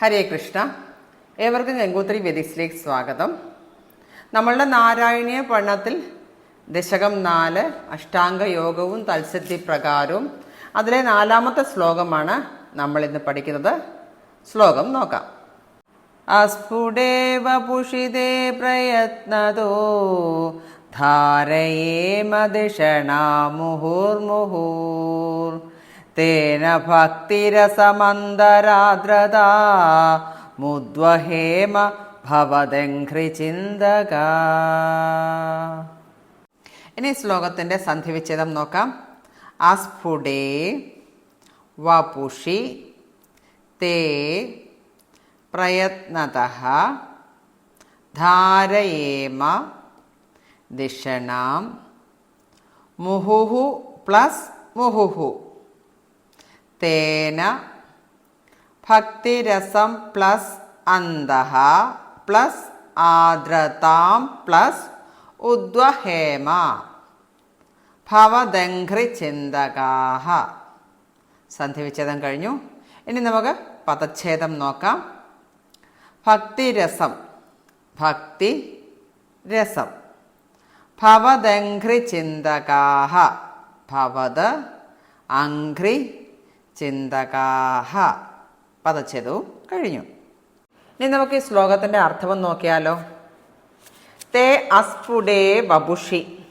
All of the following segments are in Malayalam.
ഹരേ കൃഷ്ണ. ഏവർക്കും ഗംഗോത്രി വെദിക്സിലേക്ക് സ്വാഗതം. നമ്മളുടെ നാരായണീയ പഠനത്തിൽ ദശകം നാല് അഷ്ടാംഗ യോഗവും തത്സത്തി പ്രകാരവും അതിലെ നാലാമത്തെ ശ്ലോകമാണ് നമ്മൾ ഇന്ന് പഠിക്കുന്നത്. ശ്ലോകം നോക്കാം. അസ്ഫുടേവ പുഷിതേ പ്രയത്നതോ ധാരയേമ ദിഷണാ മുഹുർമുഹുർ തേന ഭക്തിരസമന്തരാദ്രത. മുദ്വഹേമ ഭവദഘ്രിചിന്തക ഇനി ശ്ലോകത്തിന്റെ സന്ധിവിച്ഛേദം നോക്കാം. അസ്ഫുടേ വപുഷി തേ പ്രയത്നത ധാരയേമ ദിഷണാം മുഹുഹു പ്ലസ് മുഹുഹു. തേന ഭക്തിരസം പ്ലസ് അന്തഃ പ്ലസ് ആദ്രതാം പ്ലസ് ഉദ്വഹേമ. ഭവദഘ്രി ചിന്തകാഹ. സന്ധിവിച്ഛേദം കഴിഞ്ഞു. ഇനി നമുക്ക് പദച്ഛേദം നോക്കാം. ഭക്തിരസം ഭക്തി രസം ഭവദഘ്രി ചിന്തകാഹ. ഭവത് അഘ്രി ചിന്തകാഹ. പദച്ഛേദവും കഴിഞ്ഞു. ഇനി നമുക്ക് ഈ ശ്ലോകത്തിന്റെ അർത്ഥം നോക്കിയാലോ? തേ അസ്ഫുടേ ബബുഷി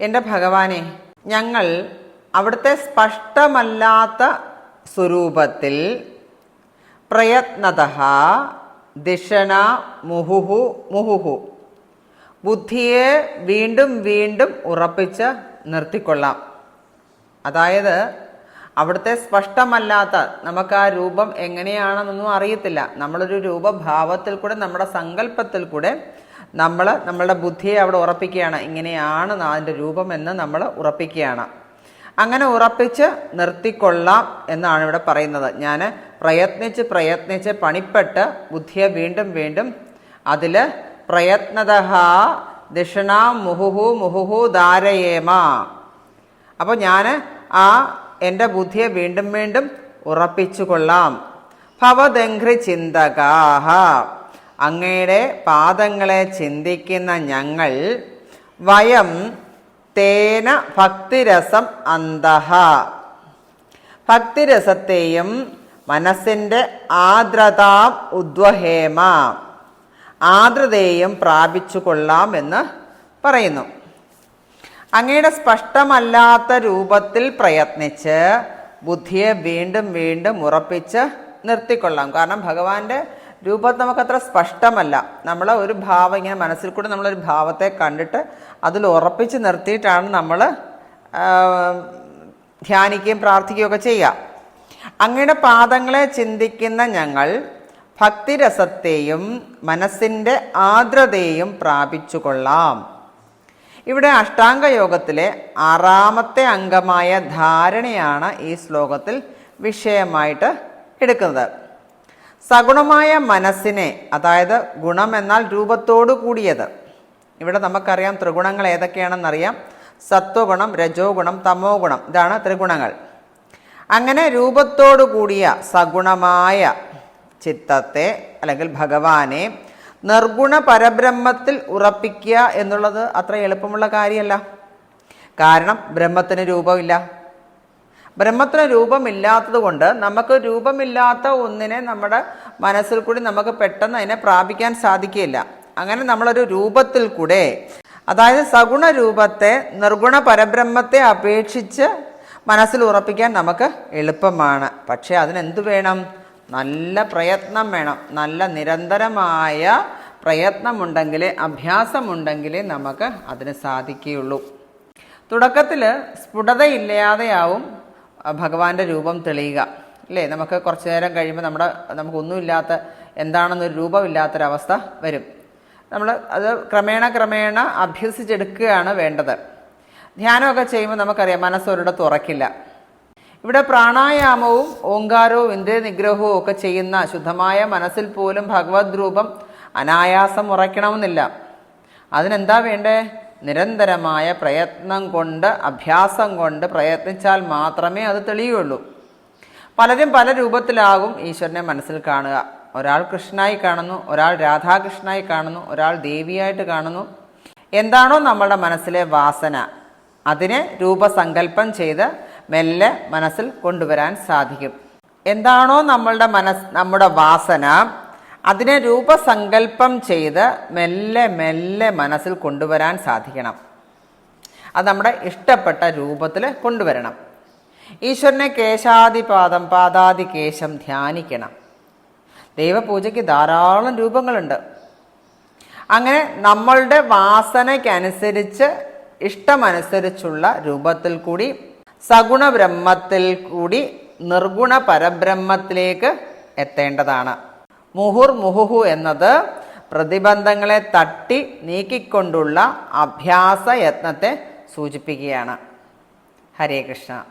എന്റെ ഭഗവാനെ ഞങ്ങൾ അവിടുത്തെ സ്പഷ്ടമല്ലാത്ത സ്വരൂപത്തിൽ പ്രയത്നത ദിഷണ മുഹുഹു മുഹുഹു. ബുദ്ധിയെ വീണ്ടും വീണ്ടും ഉറപ്പിച്ച് നിർത്തിക്കൊള്ളാം. അതായത് അവിടുത്തെ സ്പഷ്ടമല്ലാത്ത നമുക്ക് ആ രൂപം എങ്ങനെയാണെന്നൊന്നും അറിയത്തില്ല. നമ്മളൊരു രൂപഭാവത്തിൽ കൂടെ നമ്മുടെ സങ്കല്പത്തിൽ കൂടെ നമ്മൾ നമ്മളുടെ ബുദ്ധിയെ അവിടെ ഉറപ്പിക്കുകയാണ്. ഇങ്ങനെയാണ് അതിന്റെ രൂപം എന്ന് നമ്മൾ ഉറപ്പിക്കുകയാണ്. അങ്ങനെ ഉറപ്പിച്ച് നിർത്തിക്കൊള്ളാം എന്നാണ് ഇവിടെ പറയുന്നത്. ഞാൻ പ്രയത്നിച്ച് പ്രയത്നിച്ച് പണിപ്പെട്ട് ബുദ്ധിയെ വീണ്ടും വീണ്ടും അതിൽ പ്രയത്നത ദക്ഷിണ മുഹുഹു മുഹുഹു ധാരയേമ. അപ്പോൾ ഞാൻ ആ എന്റെ ബുദ്ധിയെ വീണ്ടും വീണ്ടും ഉറപ്പിച്ചു കൊള്ളാം ഭവദഘ്രി ചിന്തകാഹ. അങ്ങയുടെ പാദങ്ങളെ ചിന്തിക്കുന്ന ഞങ്ങൾ വയം തേന ഭക്തിരസം അന്തഹ. ഭക്തിരസത്തെയും മനസ്സിന്റെ ആർദ്രതാം ഉദ്വഹേമ. ആർദ്രതയെയും പ്രാപിച്ചു കൊള്ളാം എന്ന് പറയുന്നു. അങ്ങയുടെ സ്പഷ്ടമല്ലാത്ത രൂപത്തിൽ പ്രയത്നിച്ച് ബുദ്ധിയെ വീണ്ടും വീണ്ടും ഉറപ്പിച്ച് നിർത്തിക്കൊള്ളാം. കാരണം ഭഗവാന്റെ രൂപം നമുക്കത്ര സ്പഷ്ടമല്ല. നമ്മൾ ഒരു ഭാവം ഇങ്ങനെ മനസ്സിൽ കൂടെ നമ്മളൊരു ഭാവത്തെ കണ്ടിട്ട് അതിൽ ഉറപ്പിച്ച് നിർത്തിയിട്ടാണ് നമ്മൾ ധ്യാനിക്കുകയും പ്രാർത്ഥിക്കുകയും ഒക്കെ ചെയ്യുക അങ്ങയുടെ പാദങ്ങളെ ചിന്തിക്കുന്ന ഞങ്ങൾ ഭക്തിരസത്തെയും മനസ്സിന്റെ ആർദ്രതയെയും പ്രാപിച്ചു കൊള്ളാം ഇവിടെ അഷ്ടാംഗ യോഗത്തിലെ ആറാമത്തെ അംഗമായ ധാരണയാണ് ഈ ശ്ലോകത്തിൽ വിഷയമായിട്ട് എടുക്കുന്നത്. സഗുണമായ മനസ്സിനെ അതായത് ഗുണം എന്നാൽ രൂപത്തോടു കൂടിയത്. ഇവിടെ നമുക്കറിയാം ത്രിഗുണങ്ങൾ ഏതൊക്കെയാണെന്നറിയാം. സത്വഗുണം രജോ ഗുണം തമോ ഗുണം ഇതാണ് ത്രിഗുണങ്ങൾ. അങ്ങനെ രൂപത്തോടു കൂടിയ സഗുണമായ ചിത്തത്തെ അല്ലെങ്കിൽ ഭഗവാനെ നിർഗുണ പരബ്രഹ്മത്തിൽ ഉറപ്പിക്കുക എന്നുള്ളത് അത്ര എളുപ്പമുള്ള കാര്യമല്ല. കാരണം ബ്രഹ്മത്തിന് രൂപമില്ല. ബ്രഹ്മത്തിന് രൂപമില്ലാത്തത് കൊണ്ട് നമുക്ക് രൂപമില്ലാത്ത ഒന്നിനെ നമ്മുടെ മനസ്സിൽ കൂടി നമുക്ക് പെട്ടെന്ന് അതിനെ പ്രാപിക്കാൻ സാധിക്കില്ല അങ്ങനെ നമ്മളൊരു രൂപത്തിൽ കൂടെ അതായത് സഗുണ രൂപത്തെ നിർഗുണ പരബ്രഹ്മത്തെ അപേക്ഷിച്ച് മനസ്സിൽ ഉറപ്പിക്കാൻ നമുക്ക് എളുപ്പമാണ്. പക്ഷേ അതിനെന്ത് വേണം? നല്ല പ്രയത്നം വേണം. നല്ല നിരന്തരമായ പ്രയത്നമുണ്ടെങ്കിലേ അഭ്യാസമുണ്ടെങ്കിലേ നമുക്ക് അതിന് സാധിക്കുകയുള്ളൂ. തുടക്കത്തിൽ സ്ഫുടതയില്ലാതെയാവും ഭഗവാന്റെ രൂപം തെളിയുക. അല്ലേ? നമുക്ക് കുറച്ചു നേരം കഴിയുമ്പോൾ നമ്മുടെ നമുക്കൊന്നുമില്ലാത്ത എന്താണെന്നൊരു രൂപമില്ലാത്തൊരവസ്ഥ വരും. നമ്മൾ അത് ക്രമേണ ക്രമേണ അഭ്യസിച്ചെടുക്കുകയാണ് വേണ്ടത്. ധ്യാനമൊക്കെ ചെയ്യുമ്പോൾ നമുക്കറിയാം മനസ്സൊരിടത്ത് തുറക്കില്ല ഇവിടെ പ്രാണായാമവും ഓങ്കാരവും ഇന്ദ്രിയ നിഗ്രഹവും ഒക്കെ ചെയ്യുന്ന ശുദ്ധമായ മനസ്സിൽ പോലും ഭഗവത് രൂപം അനായാസം ഉറയ്ക്കണമെന്നില്ല. അതിനെന്താ വേണ്ടേ? നിരന്തരമായ പ്രയത്നം കൊണ്ട് അഭ്യാസം കൊണ്ട് പ്രയത്നിച്ചാൽ മാത്രമേ അത് തെളിയുള്ളൂ. പലരും പല രൂപത്തിലാകും ഈശ്വരനെ മനസ്സിൽ കാണുക. ഒരാൾ കൃഷ്ണനായി കാണുന്നു ഒരാൾ രാധാകൃഷ്ണനായി കാണുന്നു ഒരാൾ ദേവിയായിട്ട് കാണുന്നു. എന്താണോ നമ്മളുടെ മനസ്സിലെ വാസന. അതിനെ രൂപസങ്കല്പം ചെയ്ത് മെല്ലെ മനസ്സിൽ കൊണ്ടുവരാൻ സാധിക്കും. എന്താണോ നമ്മളുടെ മനസ് നമ്മുടെ വാസന അതിനെ രൂപസങ്കല്പം ചെയ്ത് മെല്ലെ മെല്ലെ മനസ്സിൽ കൊണ്ടുവരാൻ സാധിക്കണം. അത് നമ്മുടെ ഇഷ്ടപ്പെട്ട രൂപത്തിൽ കൊണ്ടുവരണം. ഈശ്വരനെ കേശാദിപാദം പാദാദി കേശം ധ്യാനിക്കണം. ദൈവപൂജയ്ക്ക് ധാരാളം രൂപങ്ങളുണ്ട്. അങ്ങനെ നമ്മളുടെ വാസനയ്ക്കനുസരിച്ച് ഇഷ്ടമനുസരിച്ചുള്ള രൂപത്തിൽ കൂടി സഗുണ ബ്രഹ്മത്തിൽ കൂടി നിർഗുണ പരബ്രഹ്മത്തിലേക്ക് എത്തേണ്ടതാണ്. മുഹുർ മുഹുഹു എന്നത് പ്രതിബന്ധങ്ങളെ തട്ടി നീക്കിക്കൊണ്ടുള്ള അഭ്യാസ യത്നത്തെ സൂചിപ്പിക്കുകയാണ്. ഹരേ കൃഷ്ണ.